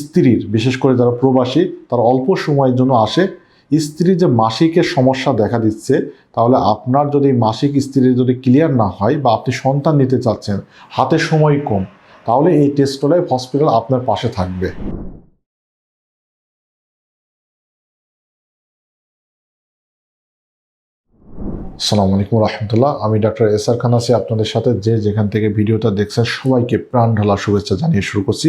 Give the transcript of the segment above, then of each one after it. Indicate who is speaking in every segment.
Speaker 1: স্ত্রীর, বিশেষ করে যারা প্রবাসী, তারা অল্প সময়ের জন্য আসে স্ত্রীর যে মাসিকের সমস্যা দেখা দিচ্ছে, তাহলে আপনার যদি মাসিক স্ত্রীর যদি ক্লিয়ার না হয় বা আপনি সন্তান নিতে চাচ্ছেন, হাতে সময় কম, তাহলে এই টেস্টোলাইফ হসপিটাল আপনার পাশে থাকবে। সালামু আলাইকুম রহমতুল্লাহ, আমি ডক্টর এস আর খান আছি। আপনাদের সাথে যে যেখান থেকে ভিডিওটা দেখছেন, সবাইকে প্রাণ ঢালা শুভেচ্ছা জানিয়ে শুরু করছি।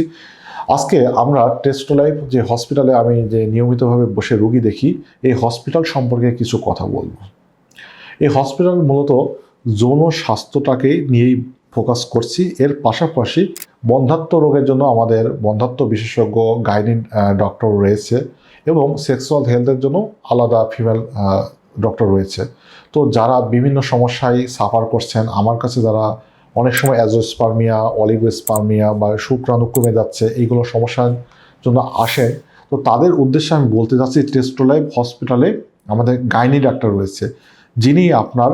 Speaker 1: আজকে আমরা টেস্ট লাইফ যে হসপিটালে আমি যে নিয়মিতভাবে বসে রুগী দেখি, এই হসপিটাল সম্পর্কে কিছু কথা বলব। এই হসপিটাল মূলত যৌন স্বাস্থ্যটাকে নিয়েই ফোকাস করছি। এর পাশাপাশি বন্ধাত্ম রোগের জন্য আমাদের বন্ধাত্ম বিশেষজ্ঞ গাইনিন ডক্টর রয়েছে এবং সেক্সুয়াল হেলথের জন্য আলাদা ফিমেল ডক্টর রয়েছে। তো যারা বিভিন্ন সমস্যায় সাফার করছেন, আমার কাছে যারা অনেক সময় অ্যাজোস্পার্মিয়া, অলিগোস্পার্মিয়া বা শুক্রাণু কমে যাচ্ছে, এইগুলো সমস্যার জন্য আসে। তো তাদের উদ্দেশ্যে আমি বলতে যাচ্ছি টেস্টোলাইভ হসপিটালে আমাদের গাইনি ডাক্তার রয়েছে, যিনি আপনার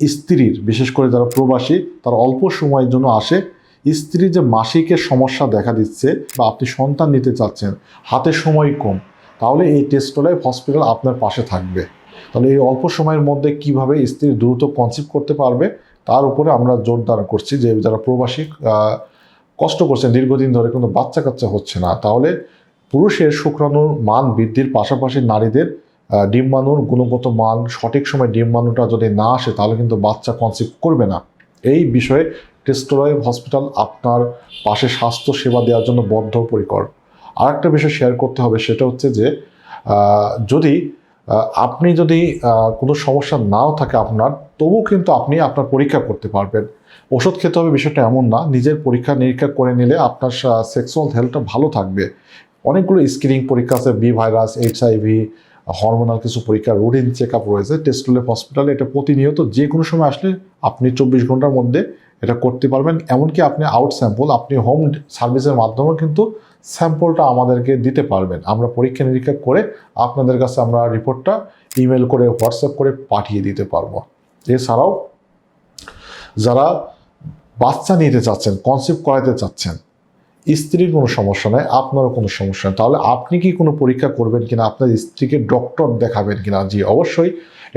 Speaker 1: স্ত্রীর, বিশেষ করে যারা প্রবাসী, তারা অল্প সময়ের জন্য আসে। স্ত্রীর যে মাসিকের সমস্যা দেখা দিচ্ছে বা আপনি সন্তান নিতে চাচ্ছেন, হাতে সময় কম, তাহলে এই টেস্টোলাইভ হসপিটাল আপনার পাশে থাকবে। তাহলে এই অল্প সময়ের মধ্যে কীভাবে স্ত্রী দ্রুত কনসিভ করতে পারবে, তার উপরে আমরা জোরদার করছি যে যারা প্রবাসী কষ্ট করছেন, দীর্ঘদিন ধরে কোনো বাচ্চা কাচ্চা হচ্ছে না, তাহলে পুরুষের শুক্রাণুর মান বৃদ্ধির পাশাপাশি নারীদের ডিম্বাণুর গুণগত মান, সঠিক সময় ডিম্বাণুটা যদি না আসে, তাহলে কিন্তু বাচ্চা কনসিভ করবে না। এই বিষয়ে টেস্টোরাইভ হসপিটাল আপনার পাশে স্বাস্থ্য সেবা দেওয়ার জন্য বদ্ধপরিকর। আর একটা বিষয় শেয়ার করতে হবে, সেটা হচ্ছে যে যদি আপনি যদি কোনো সমস্যা নাও থাকে আপনার তবু কিন্তু আপনি আপনার পরীক্ষা করতে পারবেন। ওষুধ খেতে হবে বিষয়টা এমন না, নিজের পরীক্ষা নিরীক্ষা করে নিলে আপনার সেক্সুয়াল হেলথটা ভালো থাকবে। অনেকগুলো স্ক্রিনিং পরীক্ষা আছে B virus H IV hormonal কিছু পরীক্ষা রুটিন চেক আপ রয়েছে টেস্টুলেভ হসপিটালে এটা প্রতিনিয়ত যে কোনো সময় আসলে আপনি চব্বিশ ঘণ্টার মধ্যে এটা করতে পারবেন। এমনকি আপনি আউট স্যাম্পল আপনি হোম সার্ভিসের মাধ্যমে কিন্তু স্যাম্পলটা আমাদেরকে দিতে পারবেন। আমরা পরীক্ষা নিরীক্ষা করে আপনাদের কাছে আমরা রিপোর্টটা ইমেল করে হোয়াটসঅ্যাপ করে পাঠিয়ে দিতে পারব। এছাড়াও যারা বাচ্চা নিতে চাচ্ছেন কনসেপ্ট করাতে চাচ্ছেন স্ত্রীর কোনো সমস্যা নেই, আপনারও কোনো সমস্যা নেই। তাহলে আপনি কি কোনো পরীক্ষা করবেন কিনা, আপনার স্ত্রীকে ডক্টর দেখাবেন কিনা? জি, অবশ্যই।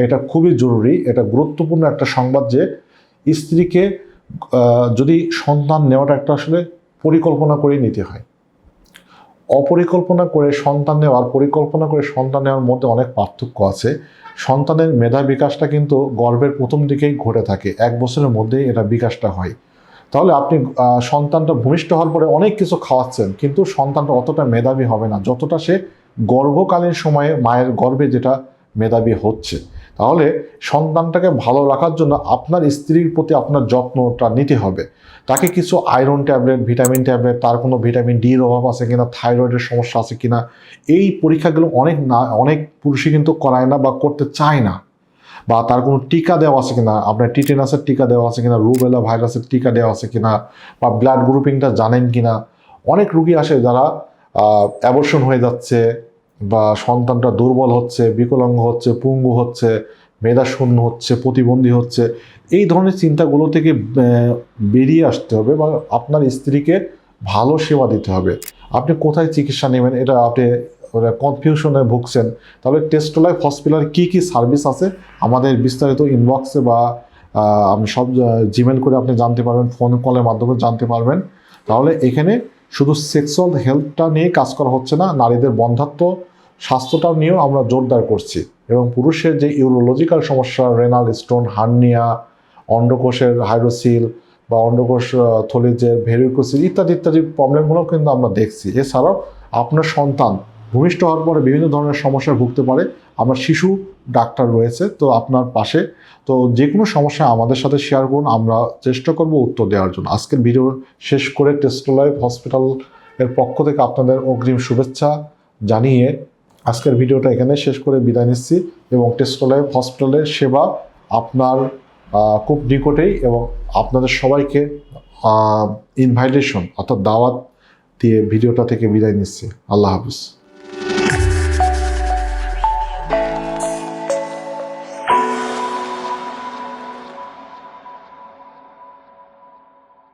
Speaker 1: এটা খুবই জরুরি, এটা গুরুত্বপূর্ণ একটা সংবাদ যে স্ত্রীকে যদি সন্তান নেওয়াটা একটা আসলে পরিকল্পনা করে নিতে হয়। অপরিকল্পনা করে সন্তান নেওয়ার পরিকল্পনা করে সন্তান নেওয়ার মধ্যে অনেক পার্থক্য আছে। সন্তানের মেধা বিকাশটা কিন্তু গর্ভের প্রথম দিকেই ঘটে থাকে। এক বছরের মধ্যেই এটা বিকাশটা হয়। তাহলে আপনি সন্তানটা ভূমিষ্ঠ হওয়ার পরে অনেক কিছু খাওয়াচ্ছেন, কিন্তু সন্তানটা অতটা মেধাবী হবে না। যতটা সে গর্ভকালীন সময়ে মায়ের গর্ভে যেটা মেধাবী হচ্ছে। তাহলে সন্তানটাকে ভালো রাখার জন্য আপনার স্ত্রীর প্রতি আপনার যত্নটা নিতে হবে। তাকে কিছু আয়রন ট্যাবলেট ভিটামিন ট্যাবলেট তার কোনো ভিটামিন ডির অভাব আছে কিনা থাইরয়েডের সমস্যা আছে কিনা, এই পরীক্ষাগুলো অনেক না, অনেক পুরুষই কিন্তু করায় না বা করতে চায় না। বা তার কোনো টিকা দেওয়া আছে কিনা, আপনার টিটেনাসের টিকা দেওয়া আছে কিনা, রুবেলা ভাইরাসের টিকা দেওয়া আছে কিনা বা ব্লাড গ্রুপিংটা জানেন কিনা, অনেক রুগী আসে যারা অ্যাবর্শন হয়ে যাচ্ছে বা সন্তানটা দুর্বল হচ্ছে, বিকলাঙ্গ হচ্ছে, পুঙ্গু হচ্ছে মেধা শূন্য হচ্ছে, প্রতিবন্ধী হচ্ছে, এই ধরনের চিন্তাগুলো থেকে বেরিয়ে আসতে হবে বা আপনার স্ত্রীকে ভালো সেবা দিতে হবে। আপনি কোথায় চিকিৎসা নেবেন, এটা আপনি কনফিউশনে ভুগছেন। তাহলে টেস্টোলাইফ হসপিটাল কি কি সার্ভিস আছে? আমাদের বিস্তারিত ইনবক্সে বা আপনি সব জিমেল করে আপনি জানতে পারবেন ফোন কলের মাধ্যমে জানতে পারবেন। তাহলে এখানে শুধু সেক্সুয়াল হেলথটা নিয়ে কাজ করা হচ্ছে না, নারীদের বন্ধাত্ম স্বাস্থ্যটাও নিয়েও আমরা জোরদার করছি। এবং পুরুষের যে ইউরোলজিক্যাল সমস্যা রেনাল স্টোন হার্নিয়া অন্ডকোষের হাইড্রোসিল বা অন্ডকোষ থলির যে ভেরিকোসিল ইত্যাদি ইত্যাদি প্রবলেমগুলো কিন্তু আমরা দেখছি। এছাড়াও আপনার সন্তান ভূমিষ্ঠ হওয়ার পরে বিভিন্ন ধরনের সমস্যায় ভুগতে পারে। আমার শিশু ডাক্তার রয়েছে, তো আপনার পাশে। তো যে কোনো সমস্যা আমাদের সাথে শেয়ার করুন, আমরা চেষ্টা করব উত্তর দেওয়ার জন্য। আজকের ভিডিও শেষ করে টেস্টোলাইভ হসপিটাল এর পক্ষ থেকে আপনাদের অগ্রিম শুভেচ্ছা জানিয়ে আজকের ভিডিওটা এখানে শেষ করে বিদায় নিচ্ছি এবং টেস্টোলাইভ হসপিটালের সেবা আপনার খুব নিকটেই এবং আপনাদের সবাইকে ইনভাইটেশন অর্থাৎ দাওয়াত দিয়ে ভিডিওটা থেকে বিদায় নিচ্ছি। আল্লাহ হাফিজ।